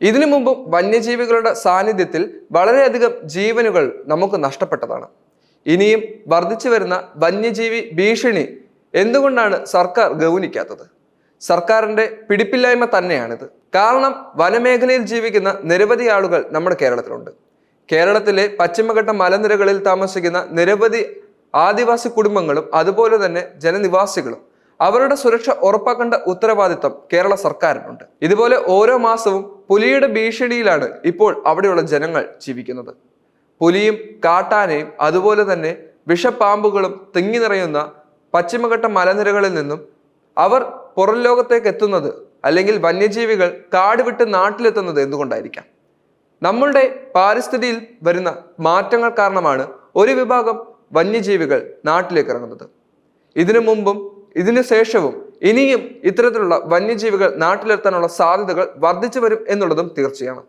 ഇതിനു മുമ്പും വന്യജീവികളുടെ സാന്നിധ്യത്തിൽ വളരെയധികം ജീവനുകൾ നമുക്ക് നഷ്ടപ്പെട്ടതാണ്. ഇനിയും വർദ്ധിച്ചു വരുന്ന വന്യജീവി ഭീഷണി എന്തുകൊണ്ടാണ് സർക്കാർ ഗൗനിക്കാത്തത്? സർക്കാരിന്റെ പിടിപ്പില്ലായ്മ തന്നെയാണിത്. കാരണം വനമേഖലയിൽ ജീവിക്കുന്ന നിരവധി ആളുകൾ നമ്മുടെ കേരളത്തിലുണ്ട്. കേരളത്തിലെ പശ്ചിമഘട്ട മലനിരകളിൽ താമസിക്കുന്ന നിരവധി ആദിവാസി കുടുംബങ്ങളും അതുപോലെ തന്നെ ജനനിവാസികളും അവരുടെ സുരക്ഷ ഉറപ്പാക്കേണ്ട ഉത്തരവാദിത്തം കേരള സർക്കാരിനുണ്ട്. ഇതുപോലെ ഓരോ മാസവും പുലിയുടെ ഭീഷണിയിലാണ് ഇപ്പോൾ അവിടെയുള്ള ജനങ്ങൾ ജീവിക്കുന്നത്. പുലിയും കാട്ടാനയും അതുപോലെ തന്നെ വിഷപ്പാമ്പുകളും തിങ്ങി നിറയുന്ന പശ്ചിമഘട്ട മലനിരകളിൽ നിന്നും അവർ പുറം ലോകത്തേക്ക് എത്തുന്നത് അല്ലെങ്കിൽ വന്യജീവികൾ കാട് വിട്ട് നാട്ടിലെത്തുന്നത് എന്തുകൊണ്ടായിരിക്കാം? നമ്മളുടെ പാരിസ്ഥിതിയിൽ വരുന്ന മാറ്റങ്ങൾ കാരണമാണ് ഒരു വിഭാഗം വന്യജീവികൾ നാട്ടിലേക്ക് ഇറങ്ങുന്നത്. ഇതിനു മുമ്പും ഇതിനു ശേഷവും ഇനിയും ഇത്തരത്തിലുള്ള വന്യജീവികൾ നാട്ടിലെത്താനുള്ള സാധ്യതകൾ വർദ്ധിച്ചു വരും എന്നുള്ളതും തീർച്ചയാണ്.